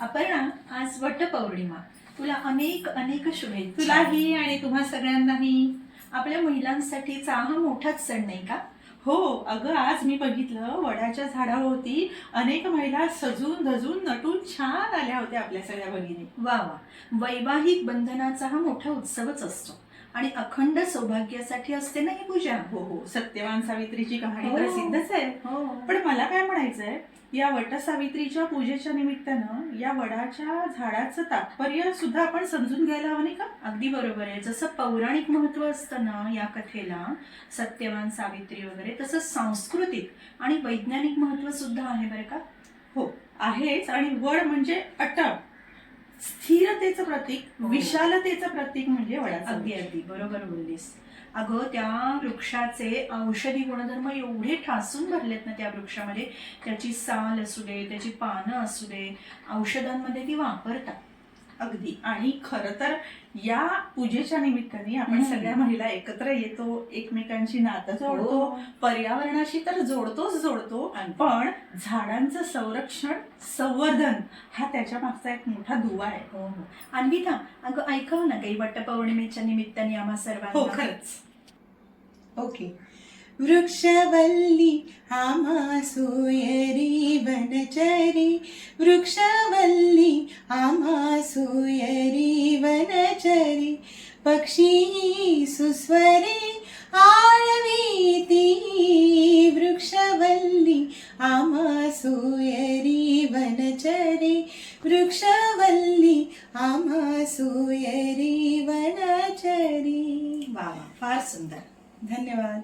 अपर्णा आज वटपौर्णिमा. तुला अनेक अनेक शुभेच्छा. तुलाही आणि तुम्हा सगळ्यांनाही. आपल्या महिलांसाठीचा हा मोठाच सण नाही का? हो अगं आज मी बघितलं वडाच्या झाडावरती अनेक महिला सजून धजून नटून छान आल्या होत्या आपल्या सगळ्या भगिनी. वा वा. वैवाहिक बंधनाचा हा मोठा उत्सवच असतो. आणि अखंड सौभाग्यासाठी असते ना ही पूजा? हो हो. सत्यवान सावित्रीची कहाणी हो. प्रसिद्धच आहे हो. पण मला काय म्हणायचंय या वटसावित्रीच्या पूजेच्या निमित्तानं या वडाच्या झाडाचं तात्पर्य सुद्धा आपण समजून घ्यायला हवं नाही का? अगदी बरोबर आहे. जसं पौराणिक महत्त्व असतं ना या कथेला सत्यवान सावित्री वगैरे तसं सांस्कृतिक आणि वैज्ञानिक महत्त्व सुद्धा आहे बरं का? हो आहेच. आणि वड म्हणजे अटळ. स्थिरतेचं प्रतीक हो. विशालतेचं प्रतीक म्हणजे वडाचं अगदी अगदी. बरोबर बोललीस. अगं त्या वृक्षाचे औषधी गुणधर्म एवढे ठासून भरलेत ना त्या वृक्षामध्ये. त्याची साल असू दे त्याची पानं असू दे औषधांमध्ये ती वापरतात. अगदी. आणि खर तर या पूजेच्या निमित्ताने आपण. सगळ्या महिला एकत्र येतो एकमेकांची नातं जोडतो हो. पर्यावरणाशी तर जोडतोच जोडतो. पण झाडांचं संरक्षण संवर्धन हा त्याच्या मागचा एक मोठा दुवा आहे. हो हो. अन्विता अगं ऐकव ना काही वटपौर्णिमेच्या निमित्ताने आम्हा हो सर्वांना खरंच. ओके. वृक्षवल्ली आम्हा सोयरी वनचरी. वृक्षवल्ली आम्हा सोयरी वनचरी पक्षी सुस्वरे आळवीती वृक्षवल्ली आम्हा सोयरी वनचरी वृक्षवल्ली आम्हा सोयरी वनचरी. वा फार सुंदर. धन्यवाद.